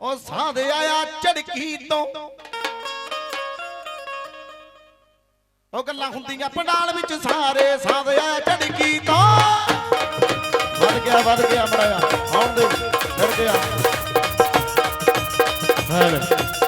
ਉਹ ਸਾਧ ਆਇਆ ਝੜਕੀ ਤੋਂ। ਉਹ ਗੱਲਾਂ ਹੁੰਦੀਆਂ ਪੰਡਾਲ ਵਿੱਚ ਸਾਰੇ ਸਾਧ ਆਇਆ ਝੜਕੀ ਤੋਂ। ਵੱਧ ਗਿਆ ਵੱਧ ਗਿਆ ਮੜਾਇਆ ਆਉਂਦੇ ਫਿਰ ਗਿਆ। ਹਾਂ।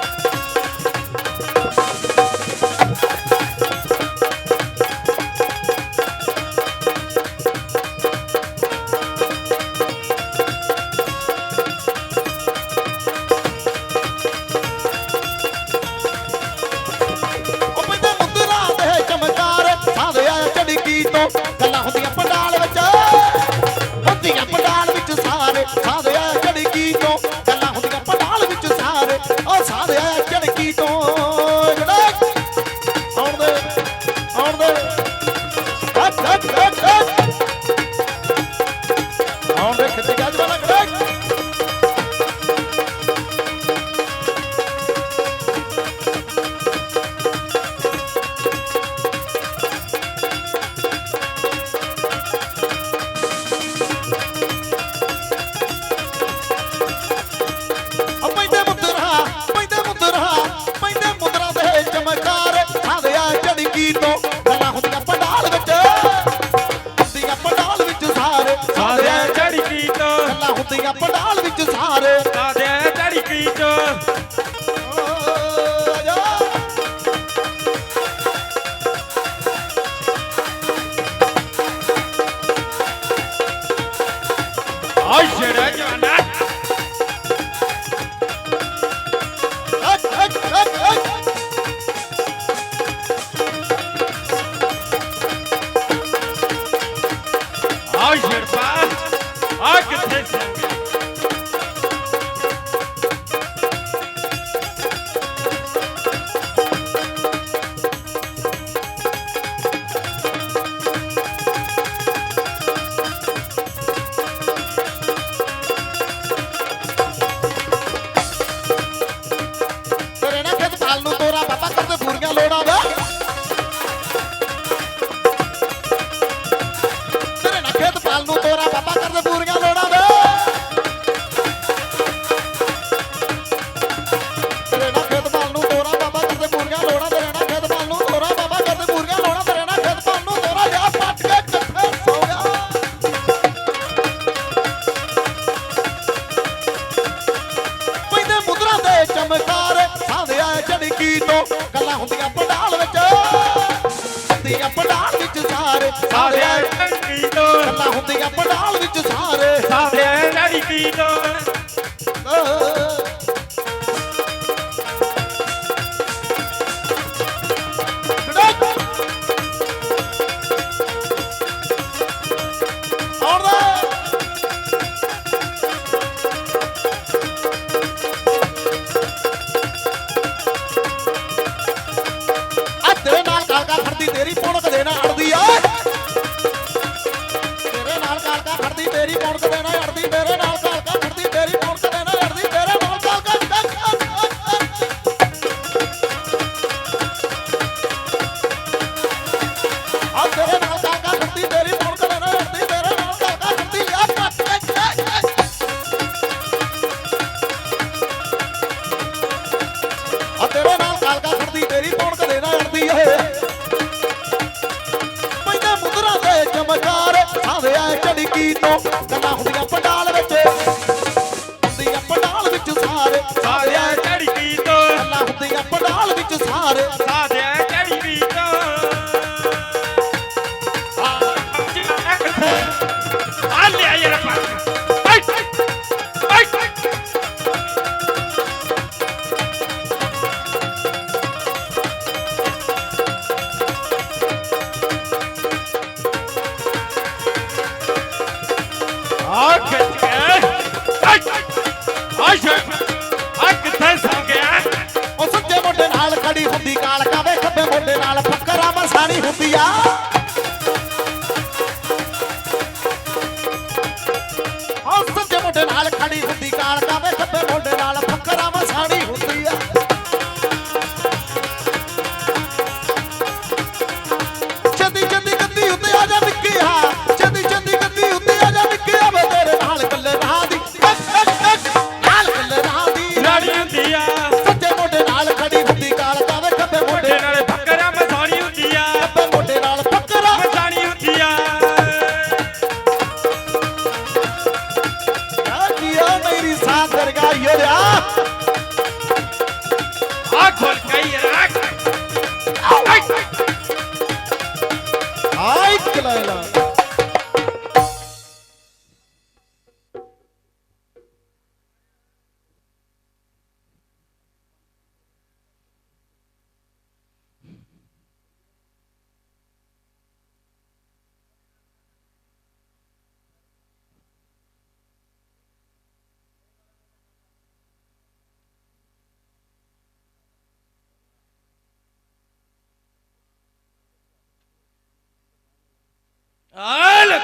ਆਲ।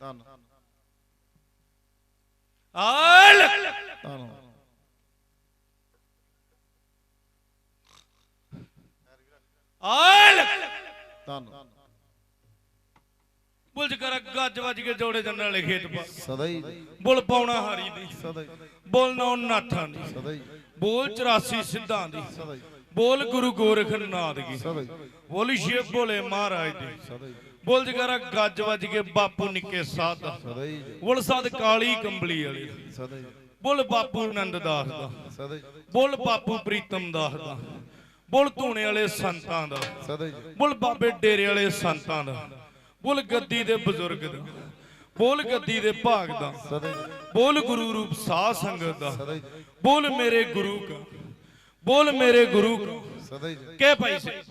ਧੰਨ। ਆਲ। ਧੰਨ। ਆਲ। ਧੰਨ। ਬੁਲਜ ਕਰ ਗੱਜ ਵੱਜ ਕੇ ਜੋੜੇ ਜੰਨ ਵਾਲੇ ਖੇਤ ਪਾ। ਸਦਾ ਹੀ। ਬੁਲ ਪਾਉਣਾ ਹਰੀ ਦੀ। ਸਦਾ ਹੀ। ਬੋਲ ਨਾ ਨਾਥਾਂ ਦੀ। ਸਦਾ ਹੀ। ਬੋਲ 84 ਸਿੱਧਾਂ ਦੀ। ਸਦਾ ਹੀ। ਬੋਲ ਗੁਰੂ ਗੋਰਖ ਨਾਦ ਦੀ। ਸਦਾ ਹੀ। ਬੋਲ ਸ਼ੇਪ ਭੋਲੇ ਮਹਾਰਾਜ ਦੀ। ਸਦਾ ਹੀ। ਬੋਲ ਜਗਰਾ ਗੱਜ ਵੱਜ ਕੇ ਬਾਪੂ ਨਿੱਕੇ ਸਾਧ। ਦਾ ਸਦਾ ਹੀ ਬੋਲ ਸਾਧ ਕਾਲੀ ਕੰਬਲੀ ਵਾਲੀ। ਸਦਾ ਹੀ ਬੋਲ ਬਾਪੂ ਆਨੰਦ ਦਾਸ ਦਾ ਸਦਾ ਹੀ ਬੋਲ ਬਾਪੂ ਪ੍ਰੀਤਮ ਦਾਸ ਦਾ ਬੋਲ ਧੂਣੇ ਵਾਲੇ ਸੰਤਾਂ ਦਾ। ਸਦਾ ਹੀ ਬੋਲ ਬਾਬੇ ਡੇਰੇ ਵਾਲੇ ਸੰਤਾਂ ਦਾ। ਬੋਲ ਗੱਦੀ ਦੇ ਬਜ਼ੁਰਗ ਦਾ। ਬੋਲ ਗੱਦੀ ਦੇ ਭਾਗ ਦਾ। ਸਦਾ ਹੀ ਬੋਲ ਗੁਰੂ ਰੂਪ ਸਾਧ ਸੰਗਤ ਦਾ। ਸਦਾ ਹੀ ਬੋਲ ਮੇਰੇ ਗੁਰੂ ਕਾ। ਬੋਲ ਮੇਰੇ ਗੁਰੂ ਕਾ। ਸਦਾ ਹੀ ਕਹਿ ਭਾਈ ਸੇ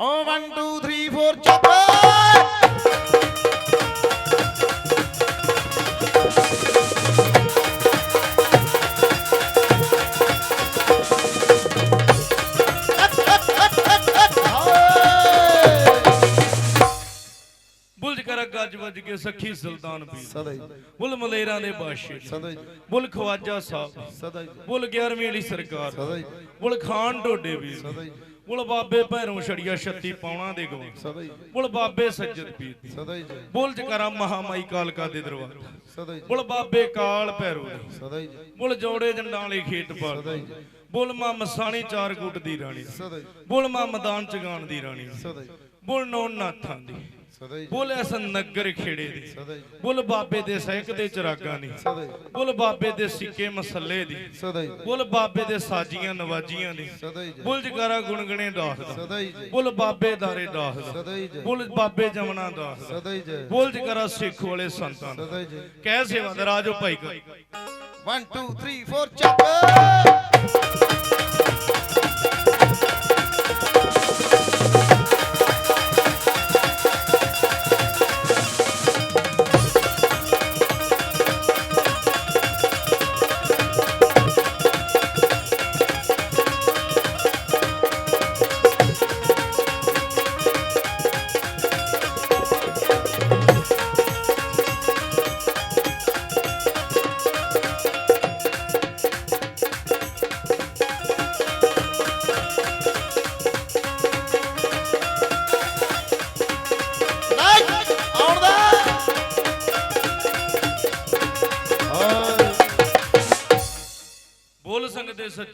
ਓ 1 2 3 4 ਚੱਕ ਬੁਲਜ ਕਰ ਗੱਜ ਵੱਜ ਕੇ ਸਖੀ ਸੁਲਤਾਨ ਪੀਰ। ਸਦਾ ਹੀ। ਬੁਲ ਮਲੇਰਾਂ ਦੇ ਬਾਦਸ਼ਾਹ ਸਦਾ ਹੀ। ਬੁਲ ਖਵਾਜਾ ਸਾਹਿਬ। ਸਦਾ ਹੀ। ਬੁਲ 11ਵੀਂ ਵਾਲੀ ਸਰਕਾਰ। ਸਦਾ ਹੀ। ਬੁਲ ਖਾਨ ਢੋਡੇ ਵੀ ਸਦਾ ਹੀ। ਬੁਲ ਬਾਬੇ ਭੈਰੋਂ ਛੜੀਆ 36 ਪਾਉਣਾ ਦੇ ਗਵਾ। ਸਦਾ ਹੀ। ਬੁਲ ਬਾਬੇ ਸੱਜਦ ਪੀਰ ਦੀ। ਸਦਾ ਹੀ ਬੁਲ ਜਕਰਾ ਮਹਾਮਾਈ ਕਾਲਕਾ ਦੇ ਦਰਬਾਰ। ਸਦਾ ਹੀ ਬੁਲ ਬਾਬੇ ਕਾਲ ਭੈਰੋ ਸਦਾ ਹੀ ਬੁਲ ਜੋੜੇ ਜੰਡਾਂ ਵਾਲੀ ਖੇਤ ਪਾਲ। ਸਦਾ ਹੀ ਬੁਲ ਮਾਂ ਮਸਾਣੀ ਚਾਰ ਗੁੱਟ ਦੀ ਰਾਣੀ। ਸਦਾ ਹੀ ਬੁਲ ਮਾਂ ਮੈਦਾਨ ਚਗਾਣ ਦੀ ਰਾਣੀ। ਸਦਾ ਹੀ ਬੁਲ ਨੌ ਨਾਥਾਂ ਦੀ। ਬੁਲ ਐਸ ਨਗਰ ਖੇੜੇ ਦੀ। ਬੁਲ ਬਾਬੇ ਦੇ ਸਹਿਕ ਦੇ ਚਰਾਗਾਂ ਦੀ। ਬੁਲ ਬਾਬੇ ਦੇ ਸਿੱਕੇ ਮਸੱਲੇ ਦੀ। ਬੁਲ ਬਾਬੇ ਦੇ ਸਾਜੀਆਂ ਨਵਾਜੀਆਂ ਦੀ। ਬੁਲ ਜਗਾਰਾ ਗੁਣਗਣੇ ਦਾਸ ਦਾ। ਬੁਲ ਬਾਬੇ ਦਾਰੇ ਦਾਸ ਦਾ। ਬੁਲ ਬਾਬੇ ਜਮਨਾ ਦਾਸ ਬੁਲ ਜਗਾਰਾ ਸਿੱਖ ਵਾਲੇ ਸੰਤਾਂ ਦਾ। ਕਹਿ ਸੇਵਾ ਦਾ ਰਾਜੋ ਭਾਈ ਕਾ। 1 2 3 4 ਚੱਕ।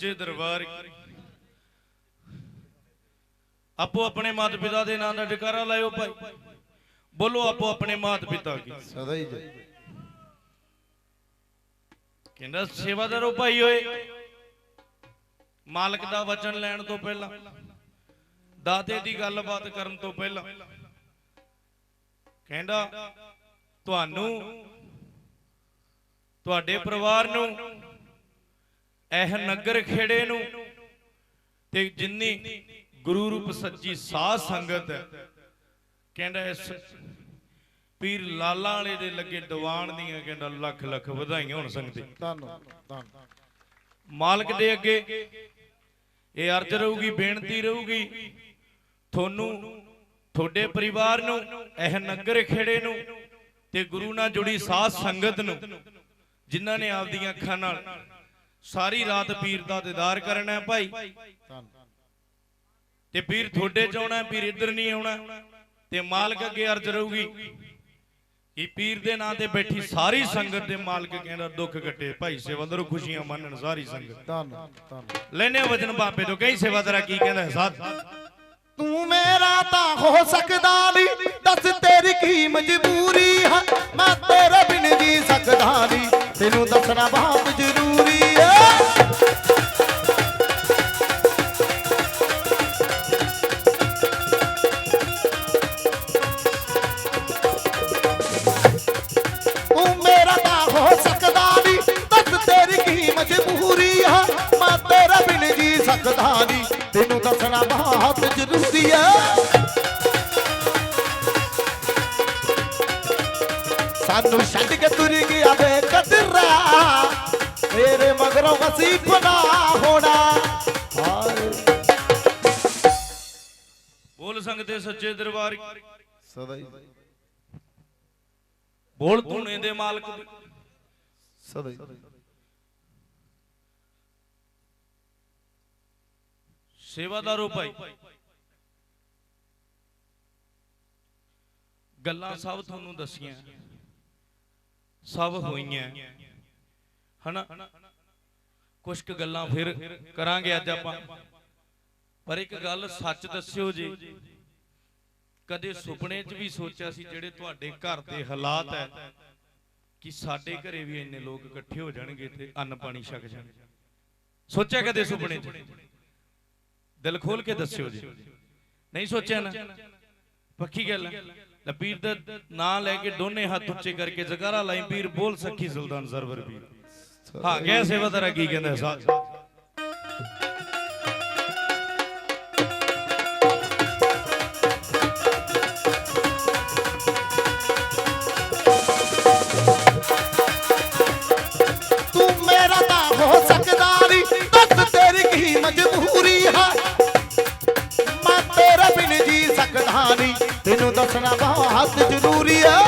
ਸੱਚੇ ਦਰਬਾਰ ਆਪੋ ਆਪਣੇ ਮਾਤਾ ਪਿਤਾ ਦੇ ਨਾਂ ਦਾ ਜਕਾਰਾ ਲਾਇਓ ਭਾਈ। ਬੋਲੋ ਆਪੋ ਆਪਣੇ ਮਾਤਾ ਪਿਤਾ ਕੀ? ਸਦਾ ਹੀ ਜੈ। ਕਹਿੰਦਾ ਸੇਵਾਦਾਰੋ ਭਾਈ ਓਏ। ਮਾਲਕ ਦਾ ਵਚਨ ਲੈਣ ਤੋਂ ਪਹਿਲਾਂ ਦਾਤੇ ਦੀ ਗੱਲਬਾਤ ਕਰਨ ਤੋਂ ਪਹਿਲਾਂ। ਕਹਿੰਦਾ ਤੁਹਾਨੂੰ ਤੁਹਾਡੇ ਪਰਿਵਾਰ ਨੂੰ ਇਹ ਨਗਰ ਖੇੜੇ ਨੂੰ ਤੇ ਜਿੰਨੀ ਗੁਰੂ ਰੂਪ ਸੱਚੀ ਸਾਧ ਸੰਗਤ ਹੈ, ਕਹਿੰਦਾ ਇਸ ਪੀਰ ਲਾਲਾ ਵਾਲੇ ਦੇ ਲੱਗੇ ਦੀਵਾਨ ਦੀਆਂ ਕਹਿੰਦਾ ਲੱਖ ਲੱਖ ਵਧਾਈਆਂ ਹੋਣ ਸੰਗਤੇ ਧੰਨ ਧੰਨ ਮਾਲਕ ਦੇ ਅੱਗੇ ਇਹ ਅਰਜ਼ ਰਹੂਗੀ, ਬੇਨਤੀ ਰਹੂਗੀ, ਤੁਹਾਨੂੰ ਤੁਹਾਡੇ ਪਰਿਵਾਰ ਨੂੰ, ਇਹ ਨਗਰ ਖੇੜੇ ਨੂੰ ਤੇ ਗੁਰੂ ਨਾਲ ਜੁੜੀ ਸਾਧ ਸੰਗਤ ਨੂੰ, ਜਿਨ੍ਹਾਂ ਨੇ ਆਪਦੀਆਂ ਅੱਖਾਂ ਨਾਲ ਸਾਰੀ ਰਾਤ ਪੀਰ ਦਾ ਦੀਦਾਰ ਕਰਨਾ ਹੈ ਭਾਈ। ਤੇ ਪੀਰ ਤੁਹਾਡੇ ਚ ਆਉਣਾ ਪੀਰ ਇੱਧਰ ਨਹੀਂ ਆਉਣਾ ਤੇ ਮਾਲਕ ਅੱਗੇ ਅਰਜ਼ ਰਹੂਗੀ ਕਿ ਪੀਰ ਦੇ ਨਾਂ ਤੇ ਬੈਠੀ ਸਾਰੀ ਸੰਗਤ ਦੇ ਮਾਲਕ ਕਹਿੰਦਾ ਦੁੱਖ ਕੱਟੇ। ਭਾਈ ਸੇਵਾਦਾਰੋ ਖੁਸ਼ੀਆਂ ਮੰਨਣ ਸਾਰੀ ਸੰਗਤ। ਧੰਨ ਧੰਨ। ਲੈਨੇ ਵਜਨ ਬਾਪੇ ਤੋਂ ਕਈ ਸੇਵਾਦਾਰਾ ਕੀ ਕਹਿੰਦਾ ਸਾਧ। ਤੂੰ ਮੇਰਾ ਤਾਂ ਹੋ ਸਕਦਾ ਨਹੀਂ ਦੱਸ ਤੇਰੀ ਕੀ ਮਜਬੂਰੀ ਹੈ? ਮੈਂ ਤੇਰੇ ਬਿਨ ਜੀ ਸਕਦਾ ਨਹੀਂ ਤੈਨੂੰ ਦੱਸਣਾ ਬਹੁਤ ਜ਼ਰੂਰੀ ਨਹੀਂ ਤੈਨੂੰ ਦੱਸਣਾ ਬਹੁਤ ਜ਼ਰੂਰੀ ਹੈ ਸਾਨੂੰ ਛੱਡ ਕੇ ਤੁਰ ਗਿਆ ਵੇ ਕਦਰਾ। ਤੇਰੇ ਮਗਰੋਂ ਅਸੀਂ ਬਣਾ ਹੋਣਾ। ਬੋਲ ਸੰਗਤੇ ਸੱਚੇ ਦਰਬਾਰ। ਸਦਾ ਹੀ। ਬੋਲ ਧੂਣੇ ਦੇ ਮਾਲਕ। ਸਦਾ ਹੀ। ਸੇਵਾਦਾਰੋ ਭਾਈ। ਗੱਲਾਂ ਸਭ ਤੁਹਾਨੂੰ ਦੱਸੀਆਂ। ਸਭ ਹੋਈਆਂ। ਹਨਾ? ਕੁਝ ਕੁ ਗੱਲਾਂ ਫਿਰ ਕਰਾਂਗੇ ਅੱਜ ਆਪਾਂ। ਪਰ ਇੱਕ ਗੱਲ ਸੱਚ ਦੱਸਿਓ ਜੀ, ਕਦੇ ਸੁਪਨੇ 'ਚ ਵੀ ਸੋਚਿਆ ਸੀ ਜਿਹੜੇ ਤੁਹਾਡੇ ਘਰ ਦੇ ਹਾਲਾਤ ਹੈ ਕਿ ਸਾਡੇ ਘਰੇ ਵੀ ਇੰਨੇ ਲੋਕ ਇਕੱਠੇ ਹੋ ਜਾਣਗੇ ਤੇ ਅੰਨ ਪਾਣੀ ਛਕ ਜਾਣਗੇ। ਸੋਚਿਆ ਕਦੇ ਸੁਪਨੇ 'ਚ? ਦਿਲ ਖੋਲ ਕੇ ਦੱਸਿਓ ਜੀ। ਨਹੀਂ ਸੋਚਿਆ ਨਾ? ਪੱਕੀ ਗੱਲ ਹੈ। ਲਪੀਰ ਦਾ ਨਾਂ ਲੈ ਕੇ ਦੋਨੇ ਹੱਥ ਉੱਚੇ ਕਰਕੇ ਜਗਾਰਾ ਲਾਈ ਪੀਰ ਬੋਲ ਸਖੀ ਸੁਲਤਾਨ ਸਰਵਰ ਪੀਰ ਹਾਂ ਗਿਆ ਸੇਵਾਦਾਰਾ ਕੀ ਕਹਿੰਦਾ ਸਾਥ ਤੂੰ ਮੇਰਾ ਤਾਂ ਹੋ ਸਕਦਾ ਨਹੀਂ ਦੱਸ ਤੇਰੀ ਕੀ ਮਜਬੂਰੀ ਸਕਦਾ ਤੈਨੂੰ ਦੱਸਣਾ ਬਹੁਤ ਜ਼ਰੂਰੀ ਹੈ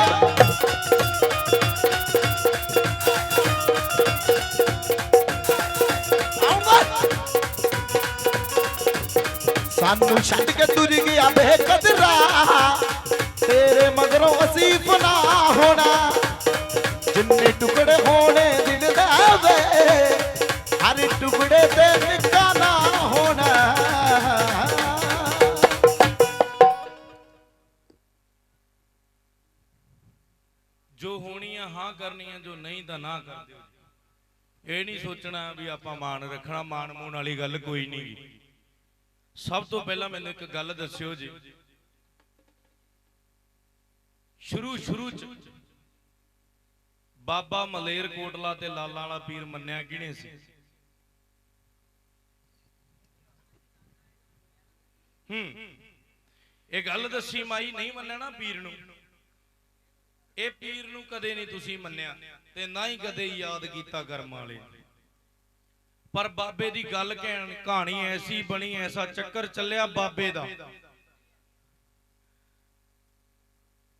ਸਾਨੂੰ ਛੱਡ ਕੇ ਤੁਰ ਗਿਆ ਬੇਕਦਰਾ। ਤੇਰੇ ਮਗਰੋਂ ਅਸੀਂ ਫਨਾ ਹੋਣਾ। ਜਿੰਨੇ ਟੁਕੜੇ ਹੋਣੇ ਹੋਣੀਆਂ ਹਾਂ ਕਰਨੀਆਂ ਜੋ ਨਹੀਂ ਤਾਂ ਨਾ ਕਰ ਦਿਓ ਇਹ ਨਹੀਂ ਸੋਚਣਾ ਵੀ ਆਪਾਂ ਮਾਣ ਰੱਖਣਾ, ਮਾਣ ਮੂਣ ਵਾਲੀ ਗੱਲ ਕੋਈ ਨਹੀਂ ਸਭ ਤੋਂ ਪਹਿਲਾਂ ਮੈਨੂੰ ਇੱਕ ਗੱਲ ਦੱਸਿਓ ਜੀ। ਸ਼ੁਰੂ ਸ਼ੁਰੂ ਚ ਬਾਬਾ ਮਲੇਰ ਕੋਟਲਾ ਤੇ ਲਾਲਾ ਵਾਲਾ ਪੀਰ ਮੰਨਿਆ ਕਿਹਨੇ ਸੀ? ਹੂੰ। ਇਹ ਗੱਲ ਦੱਸੀ ਮਾਈ ਨਹੀਂ ਮੰਨਣਾ ਪੀਰ ਨੂੰ। ਇਹ ਪੀਰ ਨੂੰ ਕਦੇ ਨਹੀਂ ਤੁਸੀਂ ਮੰਨਿਆ ਤੇ ਨਾ ਹੀ ਕਦੇ ਯਾਦ ਕੀਤਾ ਕਰਮ ਵਾਲੇ ਪਰ ਬਾਬੇ ਦੀ ਗੱਲ ਕਹਿਣ, ਕਹਾਣੀ ਐਸੀ ਬਣੀ, ਐਸਾ ਚੱਕਰ ਚੱਲਿਆ ਬਾਬੇ ਦਾ।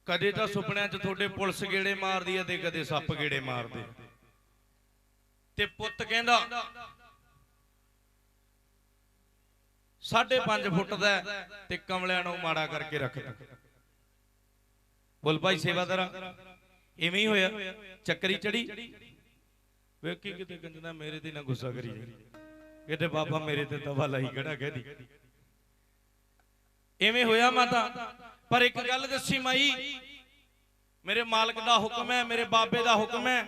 ਕਦੇ ਤਾਂ ਸੁਪਨਿਆਂ 'ਚ ਤੁਹਾਡੇ ਪੁਲਿਸ ਗੇੜੇ ਮਾਰਦੀ ਆ ਤੇ ਕਦੇ ਸੱਪ ਗੇੜੇ ਮਾਰਦੇ। ਤੇ ਪੁੱਤ ਕਹਿੰਦਾ, ਸਾਢੇ ਪੰਜ ਫੁੱਟ ਦਾ ਤੇ ਕਮਲਿਆਂ ਨੂੰ ਮਾੜਾ ਕਰਕੇ ਰੱਖਦਾ ਬੋਲ ਭਾਈ ਸੇਵਾਦਾਰਾ ਇਵੇਂ ਹੀ ਹੋਇਆ। ਚੱਕਰੀ ਚੜੀ। ਵੇਖੀ ਕਿਤੇ ਕੰਜਣਾ ਮੇਰੇ ਤੇ ਨਾ ਗੁੱਸਾ ਕਰੀ ਕਿਤੇ ਬਾਬਾ ਮੇਰੇ ਤੇ ਤਵਾ ਲਾਈ ਖੜਾ ਕਹਦੀ ਐਵੇਂ ਹੋਇਆ ਮਾਤਾ। ਪਰ ਇੱਕ ਗੱਲ ਦੱਸੀ ਮਾਈ। ਮੇਰੇ ਮਾਲਕ ਦਾ ਹੁਕਮ ਹੈ, ਮੇਰੇ ਬਾਬੇ ਦਾ ਹੁਕਮ ਹੈ।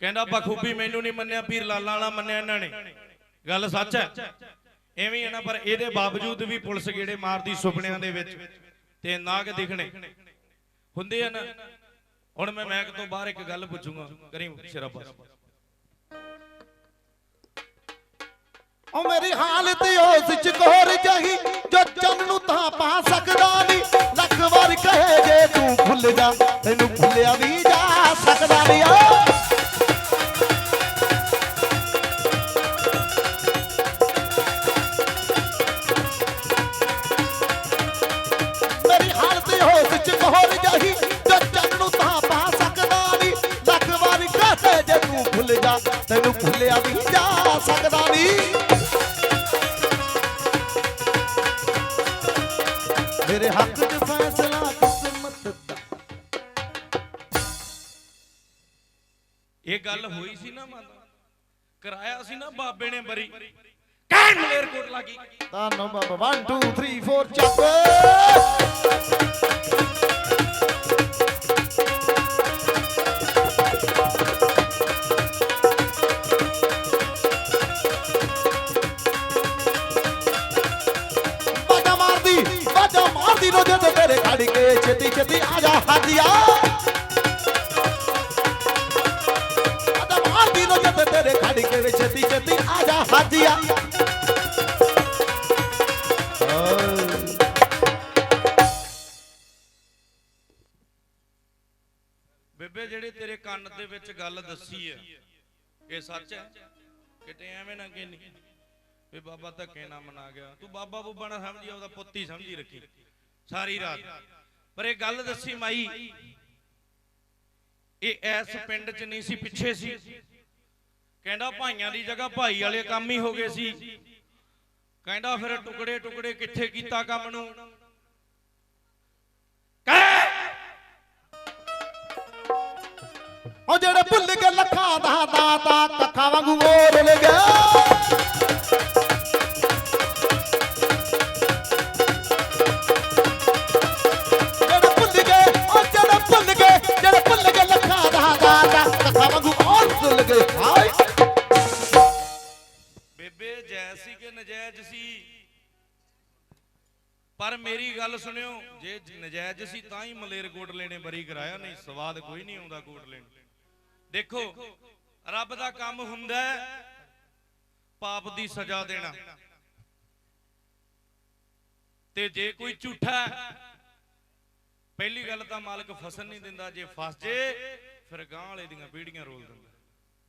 ਕਹਿੰਦਾ ਬਖੂਬੀ ਮੈਨੂੰ ਨਹੀਂ ਮੰਨਿਆ, ਪੀਰ ਲਾਲਾਂ ਵਾਲਾ ਮੰਨਿਆ ਇਹਨਾਂ ਨੇ। ਗੱਲ ਸੱਚ ਹੈ। ਐਵੇਂ ਹੀ ਨਾ, ਪਰ ਇਹਦੇ ਬਾਵਜੂਦ ਵੀ ਪੁਲਿਸ ਗੇੜੇ ਮਾਰਦੀ ਸੁਪਨਿਆਂ ਦੇ ਵਿੱਚ ਤੇ ਨਾਗ ਦਿਖਣੇ। ਹੁੰਦੇ ਆ ਨਾ। ਹੁਣ ਮੈਂ ਮੈਕ ਤੋਂ ਬਾਹਰ ਇੱਕ ਗੱਲ ਪੁੱਛੂੰਗਾ। ਕਰੀਮ ਸ਼ਰਾਬਾਸ ਉਹ ਮੇਰੀ ਹਾਲਤ ਉਸ ਚ ਕੋਰ ਜਹੀ, ਜੋ ਚੰਨ ਨੂੰ ਤਾਂ ਪਾ ਸਕਦਾ ਨਹੀਂ ਲੱਖ ਵਾਰ ਕਹੇ ਜੇ ਤੂੰ ਭੁੱਲ ਜਾ, ਤੈਨੂੰ ਭੁੱਲਿਆ ਵੀ ਜਾ ਸਕਦਾ ਨਹੀਂ ਛੇਤੀ ਆ ਜਾ ਹਾਜੀਆ। ਬਾਜਾ ਮਾਰਦੀ ਰੋਜੇ ਤੇ ਤੇਰੇ ਖੜ ਕੇ ਛੇਤੀ ਛੇਤੀ ਆ ਜਾ ਹਾਜੀਆ। ਬੇਬੇ, ਜਿਹੜੇ ਤੇਰੇ ਕੰਨ ਦੇ ਵਿੱਚ ਗੱਲ ਦੱਸੀ ਹੈ ਇਹ ਸੱਚ ਹੈ ਕਿਤੇ ਐਵੇਂ ਨਾ ਕਹਿਨੀ। ਵੀ ਬਾਬਾ ਧੱਕੇ ਨਾ ਮਨਾ ਗਿਆ। ਤੂੰ ਬਾਬਾ ਬੁੱਬਾ ਨਾ ਸਮਝੀ ਉਹਦਾ ਪੁੱਤ ਹੀ ਸਮਝੀ ਰੱਖੀ। ਸਾਰੀ ਰਾਤ। ਪਰ ਇਹ ਗੱਲ ਦੱਸੀ ਮਾਈ, ਇਹ ਇਸ ਪਿੰਡ 'ਚ ਨਹੀਂ ਸੀ, ਪਿੱਛੇ ਸੀ। ਕਹਿੰਦਾ ਭਾਈਆਂ ਦੀ ਜਗ੍ਹਾ ਭਾਈ ਵਾਲੇ ਕੰਮ ਹੀ ਹੋ ਗਏ ਸੀ। ਕਹਿੰਦਾ ਫਿਰ ਟੁਕੜੇ ਟੁਕੜੇ ਕਿੱਥੇ ਕੀਤਾ ਕੰਮ ਨੂੰ? ਉਹ ਜਿਹੜੇ ਭੁੱਲ ਗਏ ਲੱਖਾਂ ਦਾ ਦਾਤਾ ਕੱਖਾਂ ਵਾਂਗੂ ਮੋਰ ਲਗਾ ਗੱਲ ਸੁਣਿਓ ਜੇ ਨਜਾਇਜ਼ ਸੀ ਤਾਂ ਹੀ ਮਲੇਰਕੋਟ ਲੈਣੇ ਬਰੀ ਕਰਾਇਆ ਨਹੀਂ ਸਵਾਦ ਕੋਈ ਨਹੀਂ ਆਉਂਦਾ ਕੋਟ ਲੈਣ। ਦੇਖੋ ਰੱਬ ਦਾ ਕੰਮ ਹੁੰਦਾ ਪਾਪ ਦੀ ਸਜ਼ਾ ਦੇਣਾ। ਤੇ ਜੇ ਕੋਈ ਝੂਠਾ ਪਹਿਲੀ ਗੱਲ ਤਾਂ ਮਾਲਕ ਫਸਣ ਨਹੀਂ ਦਿੰਦਾ ਜੇ ਫਸ ਜੇ ਫਿਰ ਗਾਂ ਵਾਲੇ ਦੀਆਂ ਪੀੜੀਆਂ ਰੋਲ ਦਿੰਦਾ।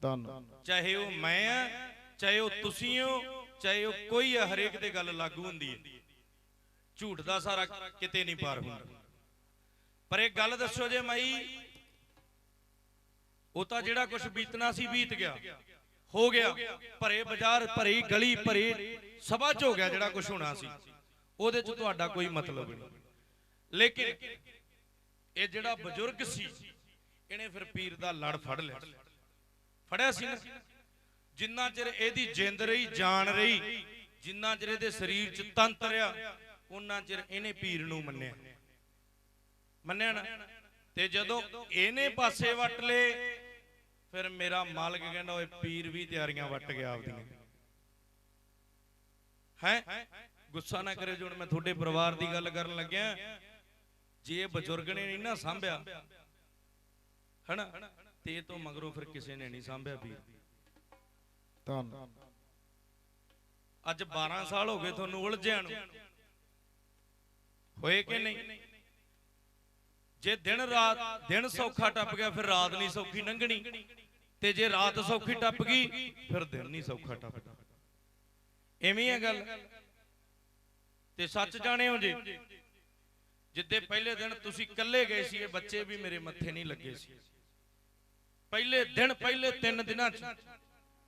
ਧੰਨ ਚਾਹੇ ਉਹ ਮੈਂ ਆ ਚਾਹੇ ਉਹ ਤੁਸੀਂ ਹੋ ਚਾਹੇ ਉਹ ਕੋਈ ਹਰੇਕ ਤੇ ਗੱਲ ਲਾਗੂ ਹੁੰਦੀ ਹੈ। ਝੂਠ ਦਾ ਸਾਰਾ ਕਿਤੇ ਨਹੀਂ ਪਾਰ ਹੁੰਦਾ। ਪਰ ਇੱਕ ਗੱਲ ਦੱਸੋ ਜੇ ਮਾਈ, ਉਹ ਤਾਂ ਜਿਹੜਾ ਕੁਝ ਬੀਤਣਾ ਸੀ ਬੀਤ ਗਿਆ। ਹੋ ਗਿਆ, ਭਰੇ ਬਾਜ਼ਾਰ, ਭਰੀ ਗਲੀ, ਭਰੇ ਸਭਾ ਚ ਹੋ ਗਿਆ ਜਿਹੜਾ ਕੁਝ ਹੋਣਾ ਸੀ। ਉਹਦੇ ਚ ਤੁਹਾਡਾ ਕੋਈ ਮਤਲਬ ਨਹੀਂ। ਲੇਕਿਨ ਇਹ ਜਿਹੜਾ ਬਜ਼ੁਰਗ ਸੀ, ਇਹਨੇ ਫਿਰ ਪੀਰ ਦਾ ਲੜ ਫੜ ਲਿਆ। ਫੜਿਆ ਸੀ ਨਾ? ਜਿੰਨਾ ਚਿਰ ਇਹਦੀ ਜਿੰਦ ਰਹੀ, ਜਾਨ ਰਹੀ, ਜਿੰਨਾ ਚਿਰ ਇਹਦੇ ਸਰੀਰ 'ਚ ਤੰਤ ਰਿਹਾ ਉਹਨਾਂ ਚਿਰ ਇਹਨੇ ਪੀਰ ਨੂੰ ਮੰਨਿਆ। ਮੰਨਿਆ। ਨਾ? ਤੇ ਜਦੋਂ ਇਹਨੇ ਪਾਸੇ ਵੱਟ ਲੇ ਫਿਰ ਮੇਰਾ ਮਾਲਕ ਕਹਿੰਦਾ ਓਏ ਪੀਰ ਵੀ ਤਿਆਰੀਆਂ ਵੱਟ ਗਿਆ ਆਪਦੀਆਂ। ਹੈ? ਗੁੱਸਾ ਨਾ ਕਰਿਓ ਜੀ ਹੁਣ ਮੈਂ ਤੁਹਾਡੇ ਪਰਿਵਾਰ ਦੀ ਗੱਲ ਕਰਨ ਲੱਗਿਆ ਜੇ ਇਹ ਬਜ਼ੁਰਗ ਨੇ ਨਹੀਂ ਨਾ ਸਾਂਭਿਆ। ਹਨਾ? ਤੇ ਇਹ ਤੋਂ ਮਗਰੋਂ ਫਿਰ ਕਿਸੇ ਨੇ ਨਹੀਂ ਸਾਂਭਿਆ ਵੀਰ ਧੰਨ। ਅੱਜ 12 ਸਾਲ ਹੋ ਗਏ ਤੁਹਾਨੂੰ ਉਲਝਿਆਂ ਨੂੰ। ਹੋਏ ਕਿ ਨਹੀਂ? ਜੇ ਦਿਨ ਰਾਤ ਦਿਨ ਸੌਖਾ ਟੱਪ ਗਿਆ, ਫਿਰ ਰਾਤ ਨਹੀਂ ਸੌਖੀ ਲੰਘਣੀ ਤੇ ਜੇ ਰਾਤ ਸੌਖੀ ਟੱਪ ਗਈ, ਫਿਰ ਦਿਨ ਨਹੀਂ ਸੌਖਾ ਟੱਪਦਾ ਐਵੇਂ ਹੈ ਗੱਲ। ਤੇ ਸੱਚ ਜਾਣਿਓ ਜੇ, ਜਿੱਦੇ ਪਹਿਲੇ ਦਿਨ ਤੁਸੀਂ ਇਕੱਲੇ ਗਏ ਸੀ, ਇਹ ਬੱਚੇ ਵੀ ਮੇਰੇ ਮੱਥੇ ਨਹੀਂ ਲੱਗੇ ਸੀ। ਪਹਿਲੇ ਦਿਨ, ਪਹਿਲੇ 3 ਦਿਨਾਂ ਚ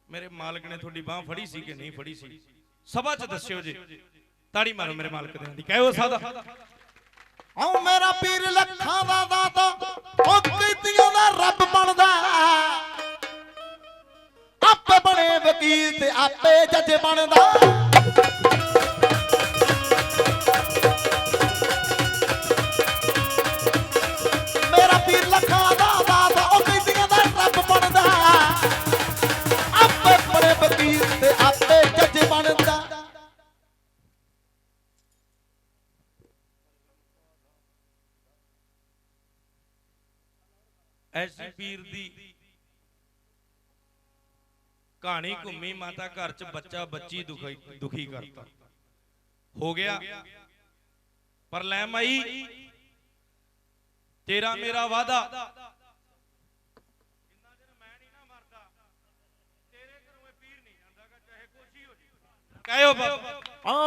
ਮੇਰੇ ਮਾਲਕ ਨੇ ਤੁਹਾਡੀ ਬਾਹ ਫੜੀ ਸੀ ਕਿ ਨਹੀਂ ਫੜੀ ਸੀ? ਸਭਾ ਚ ਦੱਸਿਓ ਜੀ। ਤਾੜੀ ਮਾਰੋ ਮੇਰੇ ਮਾਲਕ ਦੇ ਦੀ ਕਹਿਓ ਸਾਦਾ। ਓ ਮੇਰਾ ਪੀਰ ਲੱਖਾਂ ਦਾ ਦਾਤਾ ਉਹ ਕੀਤੀਆਂ ਦਾ ਰੱਬ ਬਣਦਾ ਆਪੇ ਬਣੇ ਵਕੀਲ ਤੇ ਆਪੇ ਜੱਜ ਬਣਦਾ। ਐਸੀ ਪੀਰ ਦੀ ਕਹਾਣੀ ਘੁੰਮੀ ਮਾਤਾ ਘਰ ਚ ਬੱਚਾ ਬੱਚੀ ਦੁਖੀ ਦੁਖੀ ਕਰਤਾ। ਹੋ ਗਿਆ। ਪਰ ਲੈ ਮਾਈ, ਤੇਰਾ ਮੇਰਾ ਵਾਦਾ ਜਿੰਨਾ ਚਿਰ ਮੈਂ ਨਹੀਂ ਨਾ ਮਰਦਾ ਤੇਰੇ ਘਰੋਂ ਇਹ ਪੀਰ ਨਹੀਂ ਜਾਂਦਾਗਾ ਚਾਹੇ ਕੁਛ ਹੀ ਹੋ ਜੇ ਕਹਿਓ ਬਾਬਾ।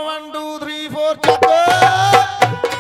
1 2 3 4 ਚੱਕ।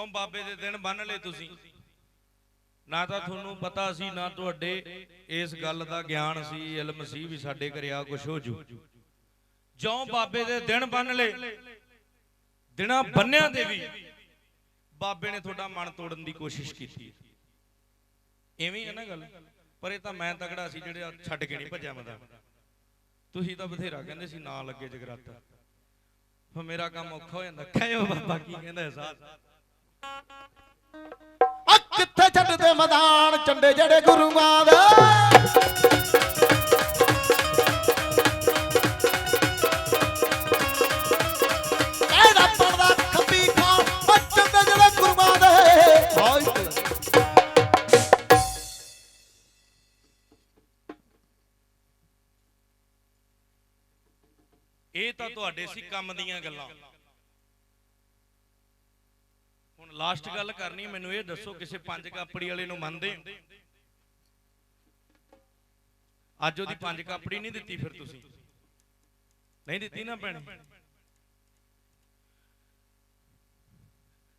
ਜਿਉਂ ਬਾਬੇ ਦੇ ਦਿਨ ਬੰਨ ਲਏ ਤੁਸੀਂ? ਨਾ ਤਾਂ ਤੁਹਾਨੂੰ ਪਤਾ ਸੀ, ਨਾ ਤੁਹਾਡੇ ਇਸ ਗੱਲ ਦਾ ਗਿਆਨ ਸੀ, ਇਲਮ ਸੀ ਵੀ ਸਾਡੇ ਘਰੇ ਆ ਕੁਝ ਹੋ ਜੂ। ਜਿਉਂ ਬਾਬੇ ਦੇ ਦਿਨ ਬੰਨ ਲਏ, ਦਿਨਾਂ ਬੰਨਿਆਂ ਦੇ ਵੀ ਬਾਬੇ ਨੇ ਤੁਹਾਡਾ ਮਨ ਤੋੜਨ ਦੀ ਕੋਸ਼ਿਸ਼ ਕੀਤੀ। ਐਵੇਂ ਹੀ ਹੈ ਨਾ ਗੱਲ? ਪਰ ਇਹ ਤਾਂ ਮੈਂ ਤਗੜਾ ਸੀ ਜਿਹੜੇ ਛੱਡ ਕੇ ਨਹੀਂ ਭੱਜਿਆ ਮਦਾ ਤੁਸੀਂ ਤਾਂ ਬਥੇਰਾ ਕਹਿੰਦੇ ਸੀ ਨਾ ਲੱਗੇ ਜਗਰਾਤਾ। ਫਿਰ ਮੇਰਾ ਕੰਮ ਔਖਾ ਹੋ ਜਾਂਦਾ। ਕਹਿਓ ਬਾਬਾ ਕੀ ਕਹਿੰਦਾ ਹੈ ਆ ਕਿੱਥੇ ਛੱਡਦੇ ਮੈਦਾਨ, ਚੰਡੇ ਜਿਹੜੇ ਗੁਰੂਆਂ ਦੇ ਇਹ ਤਾਂ ਤੁਹਾਡੇ ਸੀ ਕੰਮ ਦੀਆਂ ਗੱਲਾਂ। ਹੁਣ ਲਾਸਟ ਗੱਲ ਕਰਨੀ ਮੈਨੂੰ ਇਹ ਦੱਸੋ ਕਿਸੇ ਪੰਜ ਕਾਪੜੀ ਵਾਲੇ ਨੂੰ ਮੰਨਦੇ ਹੋ? ਅੱਜ ਉਹਦੀ ਪੰਜ ਕਾਪੜੀ ਨਹੀਂ ਦਿੱਤੀ ਫਿਰ ਤੁਸੀਂ? ਨਹੀਂ ਦਿੱਤੀ ਨਾ ਭੈਣੇ?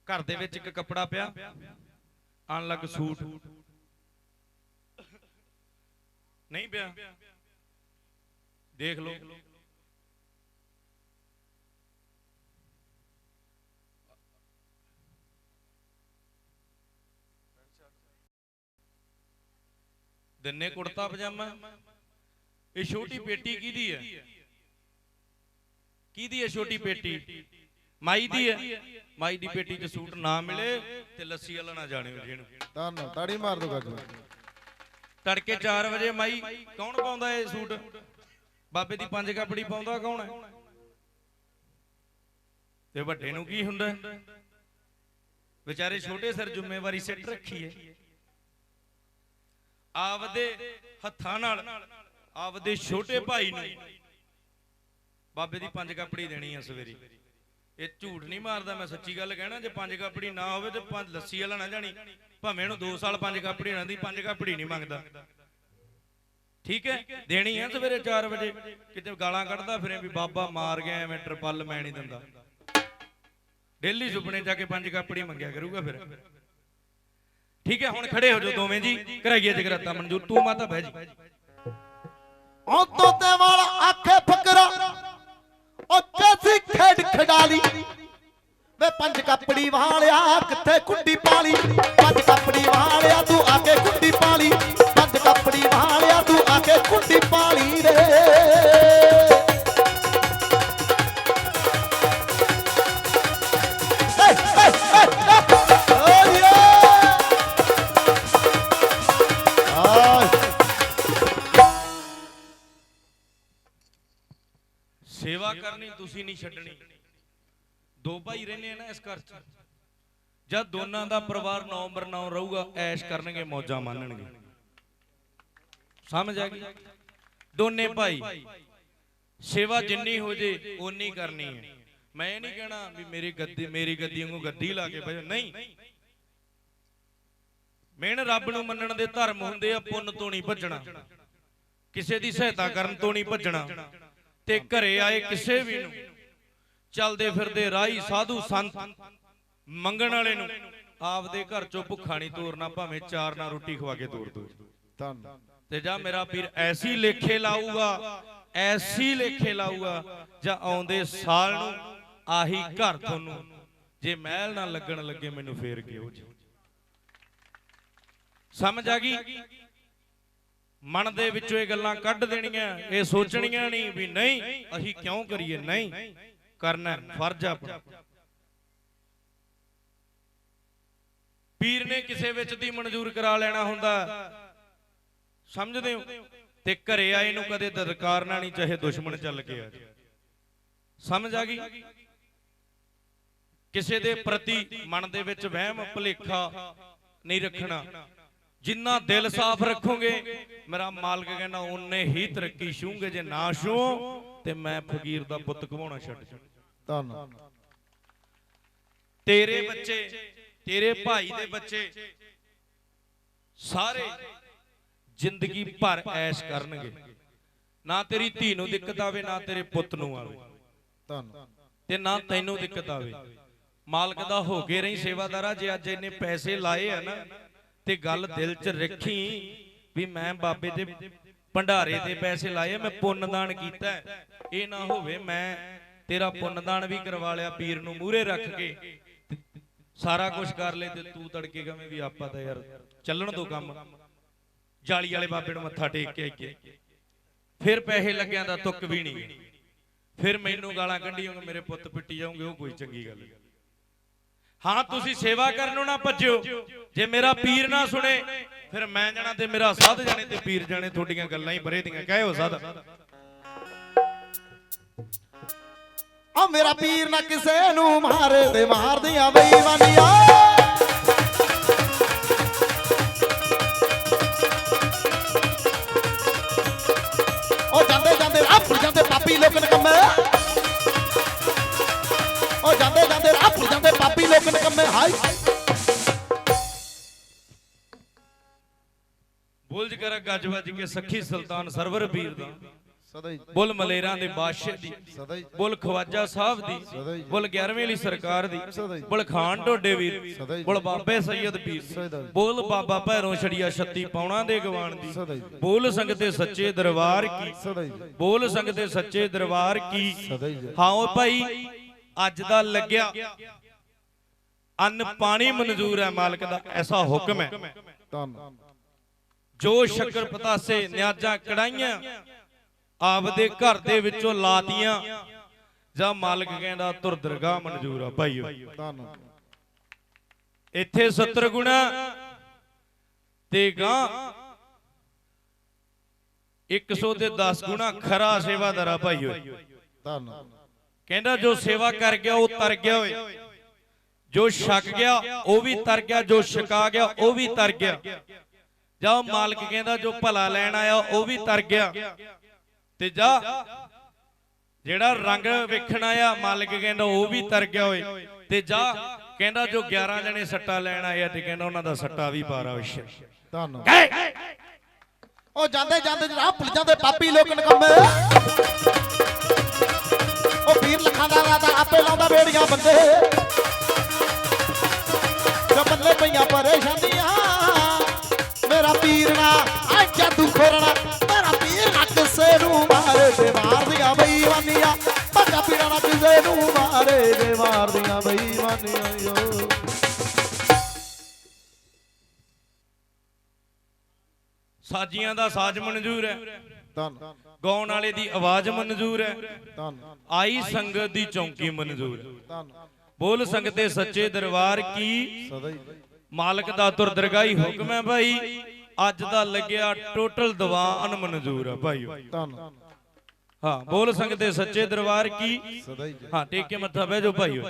ਘਰ ਦੇ ਵਿੱਚ ਇੱਕ ਕੱਪੜਾ ਪਿਆ ਆਣ ਲੱਗ ਸੂਟ। ਨਹੀਂ ਪਿਆ? ਦੇਖ ਲਓ। ਦਿਨੇ ਕੁੜਤਾ ਪਜਾਮਾ। ਇਹ ਛੋਟੀ ਪੇਟੀ ਕਿਹਦੀ ਹੈ ਕਿਹਦੀ ਹੈ ਛੋਟੀ ਪੇਟੀ? ਮਾਈ ਦੀ ਹੈ ਮਾਈ ਦੀ ਪੇਟੀ 'ਚ ਸੂਟ ਨਾ ਮਿਲੇ ਤੇ ਲੱਸੀ ਵਾਲਾ ਨਾ ਜਾਣਿਓ ਜਿਹਨੂੰ ਧੰਨ ਤਾੜੀ ਮਾਰ ਦੋ ਗੱਜ। ਤੜਕੇ 4 ਵਜੇ ਮਾਈ ਕੌਣ ਪਾਉਂਦਾ ਇਹ ਸੂਟ? ਬਾਬੇ ਦੀ ਪੰਜ ਕੱਪੜੀ ਪਾਉਂਦਾ ਕੌਣ ਹੈ? ਤੇ ਵੱਡੇ ਨੂੰ ਕੀ ਹੁੰਦਾ? ਵਿਚਾਰੇ ਛੋਟੇ ਸਿਰ ਜ਼ਿੰਮੇਵਾਰੀ ਸਿੱਟ ਰੱਖੀ ਹੈ। ਆਪਦੇ ਹੱਥਾਂ ਨਾਲ, ਆਪਦੇ ਛੋਟੇ ਭਾਈ ਨੂੰ ਬਾਬੇ ਦੀ ਪੰਜ ਕੱਪੜੀ ਦੇਣੀ ਆ ਸਵੇਰੇ। ਇਹ ਝੂਠ ਨਹੀਂ ਮਾਰਦਾ, ਮੈਂ ਸੱਚੀ ਗੱਲ ਕਹਿਣਾ, ਜੇ ਪੰਜ ਕੱਪੜੀ ਨਾ ਹੋਵੇ ਤੇ ਪੰਜ ਲੱਸੀ ਵਾਲਾ ਨਾ ਜਾਣੀ, ਭਾਵੇਂ ਇਹਨੂੰ 2 ਸਾਲ ਪੰਜ ਕੱਪੜੀ ਨਾ ਦੀ, ਪੰਜ ਕੱਪੜੀ ਨਹੀਂ ਮੰਗਦਾ। ਠੀਕ ਹੈ? ਦੇਣੀ ਆ ਸਵੇਰੇ 4 ਵਜੇ, ਕਿਤੇ ਗਾਲਾਂ ਕੱਢਦਾ ਫਿਰੇ ਵੀ ਬਾਬਾ ਮਾਰ ਗਿਆ, ਐਵੇਂ ਟਰਪਲ ਮੈਂ ਨਹੀਂ ਦਿੰਦਾ। ਡੇਲੀ ਸੁਪਨੇ ਜਾ ਕੇ ਪੰਜ ਕੱਪੜੀ ਮੰਗਿਆ ਕਰੂਗਾ ਫਿਰ। ਠੀਕ ਹੈ ਹੁਣ ਖੜੇ ਹੋ ਜਾਓ ਦੋਵੇਂ ਜੀ। ਕਰਾਈਏ ਜਗਰਾਤਾ ਮਨਜੂਰ ਤੂੰ ਮਾਤਾ ਬਹਿ ਜੀ। ਉਹ ਤੋਤੇ ਵਾਲਾ ਆਖੇ ਫਕਰਾ ਉਹ ਕੈਸੀ ਖੇਡ ਖਡਾਲੀ ਵੇ ਪੰਜ ਕੱਪੜੀ ਵਾਲਿਆ ਕਿੱਥੇ ਕੁੰਡੀ ਪਾਲੀ। ਦੋਨਾਂ ਦਾ ਪਰਿਵਾਰ ਨੌਂਬਰ ਨੌ ਰਹੂਗਾ, ਐਸ਼ ਕਰਨਗੇ, ਮੌਜਾਂ ਮਾਣਨਗੇ ਸਮਝ ਆ ਗਈ? ਦੋਨੇ ਭਾਈ, ਸੇਵਾ ਜਿੰਨੀ ਹੋ ਜੇ, ਓਨੀ ਕਰਨੀ ਹੈ। ਮੈਂ ਨਹੀਂ ਕਹਿਣਾ ਵੀ ਮੇਰੀ ਗੱਦੀ ਮੇਰੀ ਗੱਦੀ ਵਾਂਗੂ ਗੱਦੀ ਲਾ ਕੇ ਬਹਿ ਨਹੀਂ। ਮਿਹਨ ਰੱਬ ਨੂੰ ਮੰਨਣ ਦੇ ਧਰਮ ਹੁੰਦੇ ਆ, ਪੁੰਨ ਤੋਂ ਨਹੀਂ ਭੱਜਣਾ। ਕਿਸੇ ਦੀ ਸਹਾਇਤਾ ਕਰਨ ਤੋਂ ਨਹੀਂ ਭੱਜਣਾ। ਤੇ ਘਰੇ ਆਏ ਕਿਸੇ ਵੀ ਨੂੰ, ਚੱਲਦੇ ਫਿਰਦੇ ਰਾਹੀ ਸਾਧੂ ਸੰਤ ਮੰਗਣ ਵਾਲੇ ਨੂੰ। ਆਪਦੇ ਘਰ ਚੋਂ ਭੁੱਖਾ ਨਹੀਂ ਤੋਰਨਾ, ਭਾਵੇਂ ਚਾਰ ਨਾਲ ਰੋਟੀ ਖਵਾ ਕੇ ਤੋਰ ਦੋ ਧੰਨ ਤੇ ਜਾਂ ਮੇਰਾ ਪੀਰ ਐਸੀ ਲੇਖੇ ਲਾਊਗਾ, ਐਸੀ ਲੇਖੇ ਲਾਊਗਾ, ਜਾਂ ਆਉਂਦੇ ਸਾਲ ਨੂੰ ਆਹੀ ਘਰ ਤੁਹਾਨੂੰ ਜੇ ਮਹਿਲ ਨਾ ਲੱਗਣ ਲੱਗੇ ਮੈਨੂੰ ਫੇਰ ਕਿਉਂ ਜੀ? ਸਮਝ ਆ ਗਈ? ਮਨ ਦੇ ਵਿੱਚੋਂ ਇਹ ਗੱਲਾਂ ਕੱਢ ਦੇਣੀਆਂ, ਇਹ ਸੋਚਣੀਆਂ ਨਹੀਂ ਵੀ ਨਹੀਂ, ਅਸੀਂ ਕਿਉਂ ਕਰੀਏ? ਨਹੀਂ। ਕਰਨਾ ਫਰਜ਼ ਆ ਆਪਣਾ। ਪੀਰ ਨੇ ਕਿਸੇ ਵਿੱਚ ਦੀ ਮਨਜ਼ੂਰ ਕਰਾ ਲੈਣਾ ਹੁੰਦਾ। ਸਮਝਦੇ ਹੋ? ਤੇ ਘਰੇ ਆਏ ਨੂੰ ਕਦੇ ਦਰਕਾਰਨਾ ਨਹੀਂ ਚਾਹੇ ਦੁਸ਼ਮਣ ਚੱਲ ਕੇ ਆ ਜਾਏ ਸਮਝ ਆ ਗਈ? ਕਿਸੇ ਦੇ ਪ੍ਰਤੀ ਮਨ ਦੇ ਵਿੱਚ ਵਹਿਮ ਭੁਲੇਖਾ ਨਹੀਂ ਰੱਖਣਾ। ਜਿੰਨਾ ਦਿਲ ਸਾਫ਼ ਰੱਖੋਗੇ ਮੇਰਾ ਮਾਲਕ ਕਹਿੰਦਾ ਉਹਨੇ ਹੀ ਤਰੱਕੀ ਛੂਗੇ ਜੇ ਨਾ ਛੂ ਤੇ ਮੈਂ ਫਕੀਰ ਦਾ ਪੁੱਤ ਕਵਾਉਣਾ ਛੱਡ ਧੰਨ ਤੇਰੇ ਬੱਚੇ ਤੇਰੇ ਭਾਈ ਦੇ ਬੱਚੇ ਸਾਰੇ ਜ਼ਿੰਦਗੀ ਭਰ ਐਸ਼ ਕਰਨਗੇ। ਨਾ ਤੇਰੀ ਧੀ ਨੂੰ ਦਿੱਕਤ ਆਵੇ, ਨਾ ਤੇਰੇ ਪੁੱਤ ਨੂੰ ਆਵੇ। ਧੰਨ ਤੇ ਨਾ ਤੈਨੂੰ ਦਿੱਕਤ ਆਵੇ। ਮਾਲਕ ਦਾ ਹੋ ਕੇ ਰਹੀ ਸੇਵਾਦਾਰਾ ਜੇ ਅੱਜ ਇੰਨੇ ਪੈਸੇ ਲਾਏ ਆ ਨਾ, ਤੇ ਗੱਲ ਦਿਲ 'ਚ ਰੱਖੀ ਵੀ ਮੈਂ ਬਾਬੇ ਦੇ ਭੰਡਾਰੇ ਦੇ ਪੈਸੇ ਲਾਏ ਮੈਂ ਪੁੰਨ ਦਾਨ ਕੀਤਾ ਇਹ ਨਾ ਹੋਵੇ ਮੈਂ ਤੇਰਾ ਪੁੰਨਦਾਨ ਵੀ ਕਰਵਾ ਲਿਆ, ਪੀਰ ਨੂੰ ਮੂਹਰੇ ਰੱਖ ਕੇ। ਸਾਰਾ ਕੁਝ ਕਰ ਲੈ ਤੇ ਤੂੰ ਤੜਕੇ ਕਵੇਂ ਵੀ ਆਪਾਂ ਤਾਂ ਯਾਰ ਚੱਲਣ ਦੋ ਕੰਮ। ਜਾਲੀ ਵਾਲੇ ਬਾਬੇ ਨੂੰ ਮੱਥਾ ਟੇਕ ਕੇ ਆਈਏ। ਫਿਰ ਪੈਸੇ ਲੱਗਿਆਂ ਦਾ ਤੁੱਕ ਵੀ ਨਹੀਂ। ਫਿਰ ਮੈਨੂੰ ਗਾਲਾਂ ਕੱਢੀਓਗੇ ਮੇਰੇ ਪੁੱਤ ਪਿੱਟੀ ਜਾਓਗੇ ਉਹ ਕੋਈ ਚੰਗੀ ਗੱਲ ਨਹੀਂ। ਹਾਂ, ਤੁਸੀਂ ਸੇਵਾ ਕਰਨ ਨੂੰ ਨਾ ਭੱਜਿਓ। ਜੇ ਮੇਰਾ ਪੀਰ ਨਾ ਸੁਣੇ, ਫਿਰ ਮੈਂ ਜਾਣਾ ਤੇ ਮੇਰਾ ਸਾਧ ਜਾਣੇ ਤੇ ਪੀਰ ਜਾਣੇ, ਤੁਹਾਡੀਆਂ ਗੱਲਾਂ ਹੀ ਬਰੇ ਦੀਆਂ ਕਹੇ ਸਾਧ। ਆ ਮੇਰਾ ਪੀਰ ਨਾ ਕਿਸੇ ਨੂੰ ਮਾਰੇ ਤੇ ਮਾਰਦੀਆਂ ਬੇਈਮਾਨੀਆਂ। ਉਹ ਜਾਂਦੇ ਜਾਂਦੇ ਆਪੁਰ ਜਾਂਦੇ ਪਾਪੀ ਲੋਕ ਨਕਮੇ ਉਹ ਜਾਂਦੇ ਜਾਂਦੇ ਆਪੁਰ ਜਾਂਦੇ ਪਾਪੀ ਲੋਕ ਨਕਮੇ ਹਾਈ ਬੁਲਜ ਕਰ ਗੱਜ ਵੱਜ ਕੇ ਸਖੀ ਸੁਲਤਾਨ ਸਰਵਰ ਪੀਰ ਦਾ। ਸਦਾ ਹੀ ਬੁੱਲ ਮਲੇਰਾਂ ਦੇ ਬਾਦਸ਼ਾਹ ਦੀ ਸਦਾ ਹੀ ਬੁੱਲ ਖਵਾਜਾ ਸਾਹਿਬ ਸਦਾ ਦੀ। ਬੁੱਲ 11ਵੀਂ ਵਾਲੀ ਸਰਕਾਰ ਦੀ। ਬੁੱਲ ਖਾਨ ਢੋਡੇ ਵੀਰ। ਬੁੱਲ ਬਾਬੇ ਸੈਦ ਪੀਰ। ਬੁੱਲ ਬਾਬਾ ਭੈਰੋਂ ਛੜੀਆ ਛੱਤੀ ਪੌਣਾ ਦੇ ਗਵਾਨ ਦੀ। ਬੋਲ ਸੰਗਤੇ ਸੱਚੇ ਦਰਬਾਰ ਕੀ ਬੋਲ ਸੰਗਤੇ ਸੱਚੇ ਦਰਬਾਰ ਕੀ ਸਦਾ ਹੀ ਹਾਂ ਓ ਭਾਈ ਅੱਜ ਦਾ ਲੱਗਿਆ ਅੰਨ ਪਾਣੀ ਮਨਜ਼ੂਰ ਹੈ ਮਾਲਕ ਦਾ ਐਸਾ ਹੁਕਮ ਹੈ ਧੰਨ ਜੋ ਸ਼ੱਕਰ ਪਤਾਸੇ ਨਿਆਜਾਂ ਕੜਾਈਆਂ ਆਪਦੇ ਘਰ ਦੇ ਵਿੱਚੋਂ ਲਾਤੀਆਂ। ਜਾਂ ਮਾਲਕ ਕਹਿੰਦਾ, ਤੁਰ ਦਰਗਾਹ ਮਨਜ਼ੂਰ ਆ ਭਾਈਓ ਧੰਨ ਇੱਥੇ 70 ਗੁਣਾ ਤੇ ਗਾਂ 100 ਤੇ 10 ਗੁਣਾ ਖਰਾ ਸੇਵਾਦਾਰਾ ਭਾਈਓ ਧੰਨ ਕਹਿੰਦਾ, ਜੋ ਸੇਵਾ ਕਰ ਗਿਆ, ਉਹ ਤਰ ਗਿਆ ਓਏ। ਜੋ ਛਕ ਗਿਆ, ਉਹ ਵੀ ਤਰ ਗਿਆ। ਜੋ ਛਕਾ ਗਿਆ, ਉਹ ਵੀ ਤਰ ਗਿਆ। ਜਾਂ ਉਹ ਮਾਲਕ ਕਹਿੰਦਾ, ਜੋ ਭਲਾ ਲੈਣ ਆਇਆ, ਉਹ ਵੀ ਤਰ ਗਿਆ। ਤੇ ਜਾ ਜਿਹੜਾ ਰੰਗ ਵੇਖਣ ਆਇਆ ਮਾਲਕ ਕਹਿੰਦਾ ਉਹ ਵੀ ਤਰ ਗਿਆ ਓਏ। ਤੇ ਜਾ ਕਹਿੰਦਾ ਜੋ 11 ਜਣੇ ਸੱਟਾ ਲੈਣ ਆਇਆ ਤੇ ਕਹਿੰਦਾ ਉਹਨਾਂ ਦਾ ਸੱਟਾ ਵੀ ਪਾਰਾ ਵਿਸ਼ੇ ਧੰਨ ਉਹ ਜਾਂਦੇ ਜਾਂਦੇ ਜਨਾਬ ਭੁੱਲ ਜਾਂਦੇ ਪਾਪੀ ਲੋਕ ਨਕੰਮੇ। ਉਹ ਵੀਰ ਲੱਖਾਂ ਦਾ ਰਾਦਾ ਆਪੇ ਲਾਉਂਦਾ ਬੇੜੀਆਂ ਬੰਦੇ। ਜੋ ਬੰਦੇ ਪਈਆਂ ਪਰੇਸ਼ਾਨੀਆਂ। ਮੇਰਾ ਪੀਰ ਨਾ ਆ ਜਾਦੂ ਖੋਰਣਾ ਤੇ ਮਾਰਦੀਆਂ ਬੇਈਮਾਨੀਆਂ ਬੱਗਾ ਪੀਰਾਂ ਨਾ ਕਿਸੇ ਨੂੰ ਮਾਰੇ ਤੇ ਮਾਰਦੀਆਂ ਬੇਈਮਾਨੀਆਂ ਯੋ ਸਾਜੀਆਂ ਦਾ ਸਾਜ਼ ਮਨਜ਼ੂਰ ਹੈ। ਧੰਨ। ਗਾਉਣ ਵਾਲੇ ਦੀ ਆਵਾਜ਼ ਮਨਜ਼ੂਰ ਹੈ। ਧੰਨ। ਆਈ ਸੰਗਤ ਦੀ ਚੌਂਕੀ ਮਨਜ਼ੂਰ ਹੈ। ਧੰਨ। ਬੋਲ ਸੰਗਤੇ ਸੱਚੇ ਦਰਬਾਰ ਕੀ? ਮਾਲਕ ਦਾ ਤੁਰ ਦਰਗਾਹੀ ਹੁਕਮ ਹੈ ਭਾਈ। ਅੱਜ ਦਾ ਲੱਗਿਆ ਟੋਟਲ ਦੀਵਾਨ ਮਨਜ਼ੂਰ ਹੈ ਭਾਈ ਧੰਨ। ਹਾਂ ਬੋਲ ਸੰਗਤੇ ਸੱਚੇ ਦਰਬਾਰ ਕੀ? ਹਾਂ ਟੇਕ ਕੇ ਮੱਥਾ ਬਹਿ ਜਾਓ ਭਾਈਓ